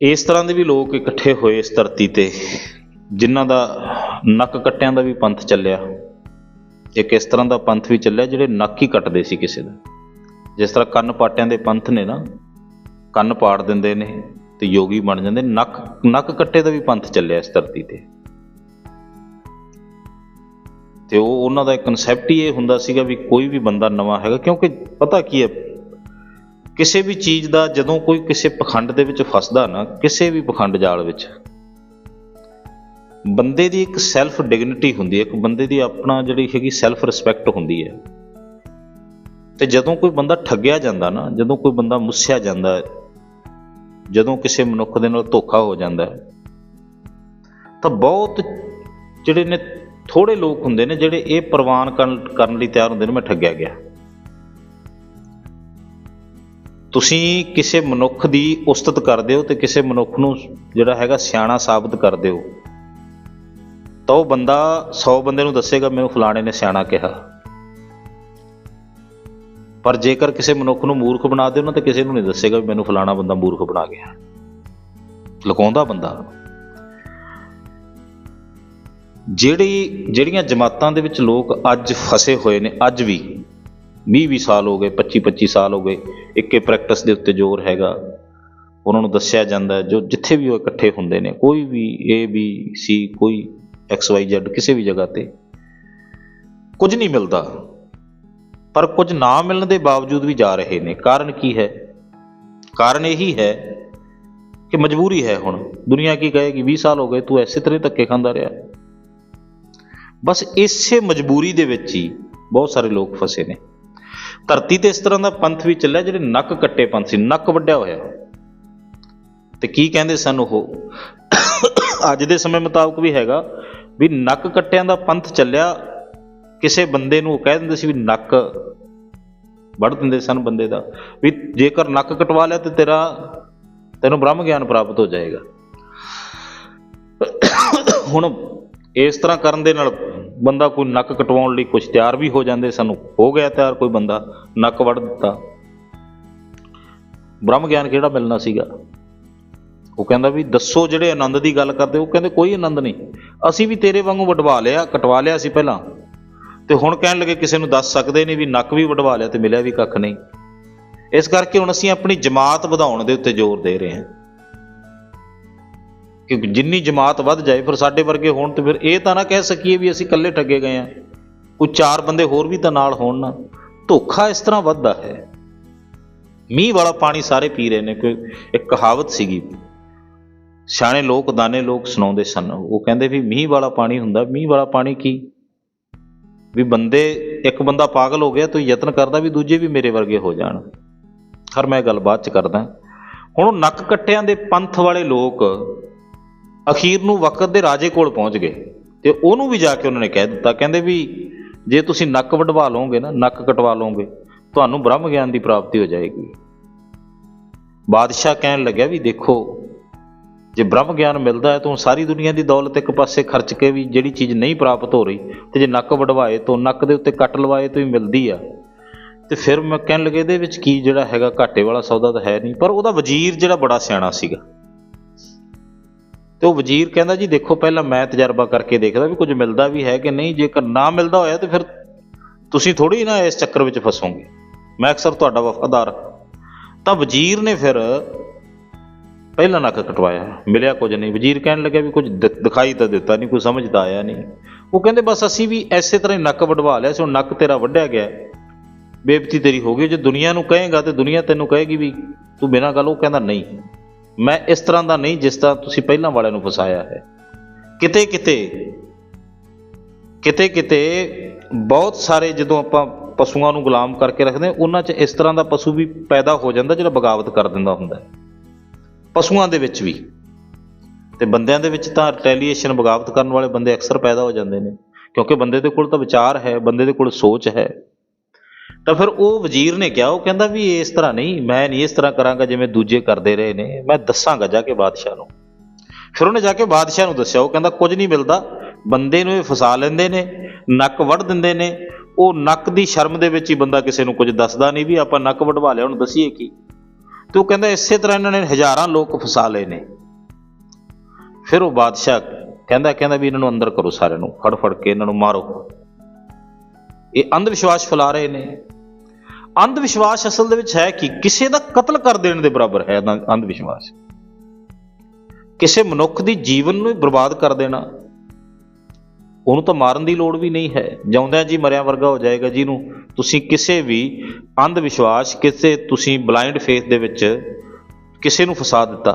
ਇਸ ਤਰ੍ਹਾਂ ਦੇ ਵੀ ਲੋਕ ਇਕੱਠੇ ਹੋਏ ਇਸ ਧਰਤੀ ਤੇ, ਜਿਨ੍ਹਾਂ ਦਾ ਨੱਕ ਕੱਟਿਆਂ ਦਾ ਵੀ ਪੰਥ ਚੱਲਿਆ। ਇੱਕ ਇਸ ਤਰ੍ਹਾਂ ਦਾ ਪੰਥ ਵੀ ਚੱਲਿਆ ਜਿਹੜੇ ਨੱਕ ਹੀ ਕੱਟਦੇ ਸੀ ਕਿਸੇ ਦਾ। ਜਿਸ ਤਰ੍ਹਾਂ ਕੰਨ ਪਾਟਿਆਂ ਦੇ ਪੰਥ ਨੇ ਨਾ, ਕੰਨ ਪਾੜ ਦਿੰਦੇ ਨੇ ਤੇ ਯੋਗੀ ਬਣ ਜਾਂਦੇ, ਨੱਕ ਨੱਕ ਕੱਟੇ ਦਾ ਵੀ ਪੰਥ ਚੱਲਿਆ ਇਸ ਧਰਤੀ ਤੇ। ਤੇ ਉਹ ਉਹਨਾਂ ਦਾ ਇੱਕ ਕਨਸੈਪਟ ਹੀ ਇਹ ਹੁੰਦਾ ਸੀਗਾ ਵੀ ਕੋਈ ਵੀ ਬੰਦਾ ਨਵਾਂ ਹੈਗਾ, ਕਿਉਂਕਿ ਪਤਾ ਕੀ ਹੈ ਕਿਸੇ ਵੀ ਚੀਜ਼ ਦਾ ਜਦੋਂ ਕੋਈ ਕਿਸੇ ਪਖੰਡ ਦੇ ਵਿੱਚ ਫਸਦਾ ਨਾ, ਕਿਸੇ ਵੀ ਪਖੰਡ ਜਾਲ ਵਿੱਚ, ਬੰਦੇ ਦੀ ਇੱਕ ਸੈਲਫ ਡਿਗਨਿਟੀ ਹੁੰਦੀ ਹੈ, ਇੱਕ ਬੰਦੇ ਦੀ ਆਪਣਾ ਜਿਹੜੀ ਹੈਗੀ ਸੈਲਫ ਰਿਸਪੈਕਟ ਹੁੰਦੀ ਹੈ। ਤੇ ਜਦੋਂ ਕੋਈ ਬੰਦਾ ਠੱਗਿਆ ਜਾਂਦਾ ਨਾ, ਜਦੋਂ ਕੋਈ ਬੰਦਾ ਮੁੱਸਿਆ ਜਾਂਦਾ ਹੈ, ਜਦੋਂ ਕਿਸੇ ਮਨੁੱਖ ਦੇ ਨਾਲ ਧੋਖਾ ਹੋ ਜਾਂਦਾ ਹੈ, ਤਾਂ ਬਹੁਤ ਜਿਹੜੇ ਨੇ ਥੋੜੇ ਲੋਕ ਹੁੰਦੇ ਨੇ ਜਿਹੜੇ ਇਹ ਪ੍ਰਵਾਨ ਕਰਨ ਕਰਨ ਲਈ ਤਿਆਰ ਹੁੰਦੇ ਨੇ, ਮੈਂ ਠੱਗਿਆ ਗਿਆ। ਤੁਸੀਂ ਕਿਸੇ ਮਨੁੱਖ ਦੀ ਉਸਤਤ ਕਰਦੇ ਹੋ ਤੇ ਕਿਸੇ ਮਨੁੱਖ ਨੂੰ ਜਿਹੜਾ ਹੈਗਾ ਸਿਆਣਾ ਸਾਬਤ ਕਰਦੇ ਹੋ। ਤਾਂ ਉਹ ਬੰਦਾ 100 ਬੰਦੇ ਨੂੰ ਦੱਸੇਗਾ, ਮੈਨੂੰ ਫਲਾਣੇ ਨੇ ਸਿਆਣਾ ਕਿਹਾ। ਪਰ ਜੇਕਰ ਕਿਸੇ ਮਨੁੱਖ ਨੂੰ ਮੂਰਖ ਬਣਾ ਦਿਓ ਨਾ, ਤਾਂ ਕਿਸੇ ਨੂੰ ਨਹੀਂ ਦੱਸੇਗਾ ਵੀ ਮੈਨੂੰ ਫਲਾਣਾ ਬੰਦਾ ਮੂਰਖ ਬਣਾ ਗਿਆ। ਲੁਕਾਉਂਦਾ ਬੰਦਾ। ਜਿਹੜੀ, ਜਿਹੜੀਆਂ ਜਮਾਤਾਂ ਦੇ ਵਿੱਚ ਲੋਕ ਅੱਜ ਫਸੇ ਹੋਏ ਨੇ, ਅੱਜ ਵੀ 20 20 ਸਾਲ ਹੋ ਗਏ 25 25 ਸਾਲ ਹੋ ਗਏ ਇੱਕੇ ਪ੍ਰੈਕਟਿਸ ਦੇ ਉੱਤੇ ਜ਼ੋਰ ਹੈਗਾ। ਉਹਨਾਂ ਨੂੰ ਦੱਸਿਆ ਜਾਂਦਾ ਜੋ ਜਿੱਥੇ ਵੀ ਉਹ ਇਕੱਠੇ ਹੁੰਦੇ ਨੇ, ਕੋਈ ਵੀ ਏ ਬੀ ਸੀ ਕੋਈ ਐਕਸ ਵਾਈ ਜ਼ੈਡ ਕਿਸੇ ਵੀ ਜਗ੍ਹਾ ਤੇ, ਕੁਝ ਨਹੀਂ ਮਿਲਦਾ। ਪਰ ਕੁਝ ਨਾ ਮਿਲਣ ਦੇ ਬਾਵਜੂਦ ਵੀ ਜਾ ਰਹੇ ਨੇ। ਕਾਰਨ ਕੀ ਹੈ? ਕਾਰਨ ਇਹੀ ਹੈ ਕਿ ਮਜਬੂਰੀ ਹੈ ਹੁਣ। ਦੁਨੀਆ ਕੀ ਕਹੇਗੀ 20 ਸਾਲ ਹੋ ਗਏ, ਤੂੰ ਐਸੇ ਤਰ੍ਹਾਂ ਹੀ ਧੱਕੇ ਖਾਂਦਾ ਰਿਹਾ। ਬਸ ਇਸੇ ਮਜਬੂਰੀ ਦੇ ਵਿੱਚ ਹੀ ਬਹੁਤ ਸਾਰੇ ਲੋਕ ਫਸੇ ਨੇ। ਧਰਤੀ ਤੇ ਇਸ ਤਰ੍ਹਾਂ ਦਾ ਪੰਥ ਵੀ ਚੱਲਿਆ ਜਿਹੜੇ ਨੱਕ ਕੱਟੇ ਪੰਥ ਸੀ, ਨੱਕ ਵੱਡਿਆ ਹੋਇਆ। ਤੇ ਕੀ ਕਹਿੰਦੇ ਸਨ ਉਹ? ਅੱਜ ਦੇ ਸਮੇਂ ਮੁਤਾਬਕ ਵੀ ਹੈਗਾ ਵੀ ਨੱਕ ਕੱਟਿਆਂ ਦਾ ਪੰਥ ਚੱਲਿਆ, ਕਿਸੇ ਬੰਦੇ ਨੂੰ ਉਹ ਕਹਿ ਦਿੰਦੇ ਸੀ ਵੀ ਨੱਕ ਵੜ ਦਿੰਦੇ ਸਨ ਬੰਦੇ ਦਾ, ਵੀ ਜੇਕਰ ਨੱਕ ਕਟਵਾ ਲਿਆ ਤੇ ਤੇਰਾ, ਤੈਨੂੰ ਬ੍ਰਹਮ ਗਿਆਨ ਪ੍ਰਾਪਤ ਹੋ ਜਾਏਗਾ। ਹੁਣ ਇਸ ਤਰ੍ਹਾਂ ਕਰਨ ਦੇ ਨਾਲ ਬੰਦਾ ਕੋਈ ਨੱਕ ਕਟਵਾਉਣ ਲਈ ਕੁਝ ਤਿਆਰ ਵੀ ਹੋ ਜਾਂਦੇ ਸਾਨੂੰ। ਹੋ ਗਿਆ ਤਿਆਰ ਕੋਈ ਬੰਦਾ, ਨੱਕ ਵੜ ਦਿੱਤਾ। ਬ੍ਰਹਮ ਗਿਆਨ ਕਿਹੜਾ ਮਿਲਣਾ ਸੀਗਾ? ਉਹ ਕਹਿੰਦਾ ਵੀ ਦੱਸੋ ਜਿਹੜੇ ਆਨੰਦ ਦੀ ਗੱਲ ਕਰਦੇ, ਉਹ ਕਹਿੰਦੇ ਕੋਈ ਆਨੰਦ ਨਹੀਂ। ਅਸੀਂ ਵੀ ਤੇਰੇ ਵਾਂਗੂ ਵਡਵਾ ਲਿਆ, ਕਟਵਾ ਲਿਆ ਸੀ ਪਹਿਲਾਂ। ਤੇ ਹੁਣ ਕਹਿਣ ਲੱਗੇ ਕਿਸੇ ਨੂੰ ਦੱਸ ਸਕਦੇ ਨਹੀਂ ਵੀ ਨੱਕ ਵੀ ਵਡਵਾ ਲਿਆ ਤੇ ਮਿਲਿਆ ਵੀ ਕੱਖ ਨਹੀਂ। ਇਸ ਕਰਕੇ ਹੁਣ ਅਸੀਂ ਆਪਣੀ ਜਮਾਤ ਵਧਾਉਣ ਦੇ ਉੱਤੇ ਜ਼ੋਰ ਦੇ ਰਹੇ ਹਾਂ। ਕਿਉਂਕਿ ਜਿੰਨੀ ਜਮਾਤ ਵੱਧ ਜਾਏ, ਫਿਰ ਸਾਡੇ ਵਰਗੇ ਹੋਣ ਤੇ ਫਿਰ ਇਹ ਤਾਂ ਨਾ ਕਹਿ ਸਕੀਏ ਵੀ ਅਸੀਂ ਇਕੱਲੇ ਠੱਗੇ ਗਏ ਆ ਕੋਈ ਚਾਰ ਬੰਦੇ ਹੋਰ ਵੀ ਤਾਂ ਨਾਲ ਹੋਣ ਨਾ। ਧੋਖਾ ਇਸ ਤਰ੍ਹਾਂ ਵੱਧਦਾ ਹੈ। ਮੀਂਹ ਵਾਲਾ ਪਾਣੀ ਸਾਰੇ ਪੀ ਰਹੇ ਨੇ, ਕੋਈ ਇੱਕ ਕਹਾਵਤ ਸੀਗੀ। ਸਿਆਣੇ ਲੋਕ, ਦਾਨੇ ਲੋਕ ਸੁਣਾਉਂਦੇ ਸਨ। ਉਹ ਕਹਿੰਦੇ ਵੀ ਮੀਂਹ ਵਾਲਾ ਪਾਣੀ ਹੁੰਦਾ, ਮੀਂਹ ਵਾਲਾ ਪਾਣੀ ਕੀ? ਵੀ ਬੰਦੇ, ਇੱਕ ਬੰਦਾ ਪਾਗਲ ਹੋ ਗਿਆ ਤੂੰ ਯਤਨ ਕਰਦਾ ਵੀ ਦੂਜੇ ਵੀ ਮੇਰੇ ਵਰਗੇ ਹੋ ਜਾਣ। ਖਰ, ਮੈਂ ਗੱਲ ਬਾਅਦ ਚ ਕਰਦਾ। ਹੁਣ ਉਹ ਨੱਕ ਕੱਟਿਆਂ ਦੇ ਪੰਥ ਵਾਲੇ ਲੋਕ ਅਖੀਰ ਨੂੰ ਵਕਤ ਦੇ ਰਾਜੇ ਕੋਲ ਪਹੁੰਚ ਗਏ ਤੇ ਉਹਨੂੰ ਵੀ ਜਾ ਕੇ ਉਹਨਾਂ ਨੇ ਕਹਿ ਦਿੱਤਾ, ਕਹਿੰਦੇ ਵੀ ਜੇ ਤੁਸੀਂ ਨੱਕ ਵਡਵਾ ਲਓਗੇ ਨਾ, ਨੱਕ ਕਟਵਾ ਲਓਗੇ, ਤੁਹਾਨੂੰ ਬ੍ਰਹਮ ਗਿਆਨ ਦੀ ਪ੍ਰਾਪਤੀ ਹੋ ਜਾਏਗੀ। ਬਾਦਸ਼ਾਹ ਕਹਿਣ ਲੱਗਿਆ ਵੀ ਦੇਖੋ, ਜੇ ਬ੍ਰਹਮ ਗਿਆਨ ਮਿਲਦਾ ਹੈ ਤਾਂ ਸਾਰੀ ਦੁਨੀਆ ਦੀ ਦੌਲਤ ਇੱਕ ਪਾਸੇ ਖਰਚ ਕੇ ਵੀ ਜਿਹੜੀ ਚੀਜ਼ ਨਹੀਂ ਪ੍ਰਾਪਤ ਹੋ ਰਹੀ ਤੇ ਜੇ ਨੱਕ ਵਡਵਾਏ ਤੋਂ ਨੱਕ ਦੇ ਉੱਤੇ ਕੱਟ ਲਵਾਏ ਤੋਂ ਹੀ ਮਿਲਦੀ ਆ। ਤੇ ਫਿਰ ਮੈਂ ਕਹਿਣ ਲੱਗੇ, ਇਹਦੇ ਵਿੱਚ ਕੀ ਜਿਹੜਾ ਹੈਗਾ ਘਾਟੇ ਵਾਲਾ ਸੌਦਾ ਤਾਂ ਹੈ ਨਹੀਂ, ਪਰ ਉਹਦਾ ਵਜ਼ੀਰ ਜਿਹੜਾ ਬੜਾ ਸਿਆਣਾ ਸੀਗਾ। ਤੇ ਉਹ ਵਜ਼ੀਰ ਕਹਿੰਦਾ ਜੀ, ਦੇਖੋ ਪਹਿਲਾਂ ਮੈਂ ਤਜਰਬਾ ਕਰਕੇ ਦੇਖਦਾ ਵੀ ਕੁਝ ਮਿਲਦਾ ਵੀ ਹੈ ਕਿ ਨਹੀਂ। ਜੇਕਰ ਨਾ ਮਿਲਦਾ ਹੋਇਆ ਤੇ ਫਿਰ ਤੁਸੀਂ ਥੋੜੀ ਨਾ ਇਸ ਚੱਕਰ ਵਿੱਚ ਫਸੋਗੇ। ਮੈਂ ਅਕਸਰ ਤੁਹਾਡਾ ਵਫਾਦਾਰ ਤਾਂ ਵਜ਼ੀਰ ਨੇ ਫਿਰ ਪਹਿਲਾਂ ਨੱਕ ਕਟਵਾਇਆ। ਮਿਲਿਆ ਕੁਝ ਨਹੀਂ। ਵਜ਼ੀਰ ਕਹਿਣ ਲੱਗਿਆ ਵੀ ਕੁਝ ਦਿਖਾਈ ਤਾਂ ਦਿੱਤਾ ਨਹੀਂ, ਕੋਈ ਸਮਝ ਤਾਂ ਆਇਆ ਨਹੀਂ। ਉਹ ਕਹਿੰਦੇ, ਬਸ ਅਸੀਂ ਵੀ ਐਸੇ ਤਰ੍ਹਾਂ ਹੀ ਨੱਕ ਵਡਵਾ ਲਿਆ ਸੀ ਹੁਣ ਨੱਕ ਤੇਰਾ ਵੱਢਿਆ ਗਿਆ ਹੈ। ਬੇਇੱਜ਼ਤੀ ਤੇਰੀ ਹੋ ਗਈ ਜੇ ਦੁਨੀਆ ਨੂੰ ਕਹੇਗਾ ਤੇ ਦੁਨੀਆ ਤੈਨੂੰ ਕਹੇਗੀ ਵੀ ਤੂੰ ਬਿਨਾਂ ਗੱਲ, ਉਹ ਕਹਿੰਦਾ ਨਹੀਂ। ਮੈਂ ਇਸ ਤਰ੍ਹਾਂ ਦਾ ਨਹੀਂ ਜਿਸ ਤਰ੍ਹਾਂ ਤੁਸੀਂ ਪਹਿਲਾਂ ਵਾਲਿਆਂ ਨੂੰ ਫਸਾਇਆ ਹੈ। ਕਿਤੇ ਕਿਤੇ ਕਿਤੇ ਕਿਤੇ ਬਹੁਤ ਸਾਰੇ ਜਦੋਂ ਆਪਾਂ ਪਸ਼ੂਆਂ ਨੂੰ ਗੁਲਾਮ ਕਰਕੇ ਰੱਖਦੇ ਹਾਂ, ਉਹਨਾਂ 'ਚ ਇਸ ਤਰ੍ਹਾਂ ਦਾ ਪਸ਼ੂ ਵੀ ਪੈਦਾ ਹੋ ਜਾਂਦਾ ਜਿਹੜਾ ਬਗਾਵਤ ਕਰ ਦਿੰਦਾ ਹੁੰਦਾ ਪਸ਼ੂਆਂ ਦੇ ਵਿੱਚ ਵੀ। ਤੇ ਬੰਦਿਆਂ ਦੇ ਵਿੱਚ ਤਾਂ ਰਿਟੈਲੀਏਸ਼ਨ ਬਗਾਵਤ ਕਰਨ ਵਾਲੇ ਬੰਦੇ ਅਕਸਰ ਪੈਦਾ ਹੋ ਜਾਂਦੇ ਨੇ, ਕਿਉਂਕਿ ਬੰਦੇ ਦੇ ਕੋਲ ਤਾਂ ਵਿਚਾਰ ਹੈ, ਬੰਦੇ ਦੇ ਕੋਲ ਸੋਚ ਹੈ। ਤਾਂ ਫਿਰ ਉਹ ਵਜ਼ੀਰ ਨੇ ਕਿਹਾ, ਉਹ ਕਹਿੰਦਾ ਵੀ ਇਸ ਤਰ੍ਹਾਂ ਨਹੀਂ, ਮੈਂ ਨਹੀਂ ਇਸ ਤਰ੍ਹਾਂ ਕਰਾਂਗਾ ਜਿਵੇਂ ਦੂਜੇ ਕਰਦੇ ਰਹੇ ਨੇ, ਮੈਂ ਦੱਸਾਂਗਾ ਜਾ ਕੇ ਬਾਦਸ਼ਾਹ ਨੂੰ। ਫਿਰ ਉਹਨੇ ਜਾ ਕੇ ਬਾਦਸ਼ਾਹ ਨੂੰ ਦੱਸਿਆ, ਉਹ ਕਹਿੰਦਾ ਕੁਝ ਨਹੀਂ ਮਿਲਦਾ, ਬੰਦੇ ਨੂੰ ਇਹ ਫਸਾ ਲੈਂਦੇ ਨੇ, ਨੱਕ ਵੱਢ ਦਿੰਦੇ ਨੇ, ਉਹ ਨੱਕ ਦੀ ਸ਼ਰਮ ਦੇ ਵਿੱਚ ਹੀ ਬੰਦਾ ਕਿਸੇ ਨੂੰ ਕੁਝ ਦੱਸਦਾ ਨਹੀਂ ਵੀ ਆਪਾਂ ਨੱਕ ਵਢਵਾ ਲਿਆ, ਹੁਣ ਦਸੀਏ ਕੀ। ਤੇ ਉਹ ਕਹਿੰਦਾ ਇਸੇ ਤਰ੍ਹਾਂ ਇਹਨਾਂ ਨੇ ਹਜ਼ਾਰਾਂ ਲੋਕ ਫਸਾ ਲਏ ਨੇ। ਫਿਰ ਉਹ ਬਾਦਸ਼ਾਹ ਕਹਿੰਦਾ ਕਹਿੰਦਾ ਵੀ ਇਹਨਾਂ ਨੂੰ ਅੰਦਰ ਕਰੋ ਸਾਰਿਆਂ ਨੂੰ ਫੜ ਫੜ ਕੇ ਇਹਨਾਂ ਨੂੰ ਮਾਰੋ। ਇਹ ਅੰਧ ਵਿਸ਼ਵਾਸ ਫੈਲਾ ਰਹੇ ਨੇ। ਅੰਧ ਵਿਸ਼ਵਾਸ ਅਸਲ ਦੇ ਵਿੱਚ ਹੈ ਕਿ ਕਿਸੇ ਦਾ ਕਤਲ ਕਰ ਦੇਣ ਦੇ ਬਰਾਬਰ ਹੈ ਅੰਧ ਵਿਸ਼ਵਾਸ ਕਿਸੇ ਮਨੁੱਖ ਦੀ ਜੀਵਨ ਨੂੰ ਬਰਬਾਦ ਕਰ ਦੇਣਾ, ਉਹਨੂੰ ਤਾਂ ਮਾਰਨ ਦੀ ਲੋੜ ਵੀ ਨਹੀਂ ਹੈ। ਜਿਉਂਦਿਆਂ ਜੀ ਮਰਿਆ ਵਰਗਾ ਹੋ ਜਾਏਗਾ ਜਿਹਨੂੰ ਤੁਸੀਂ ਕਿਸੇ ਵੀ ਅੰਧ ਵਿਸ਼ਵਾਸ ਕਿਸੇ ਤੁਸੀਂ ਬਲਾਈਂਡ ਫੇਥ ਦੇ ਵਿੱਚ ਕਿਸੇ ਨੂੰ ਫਸਾ ਦਿੱਤਾ।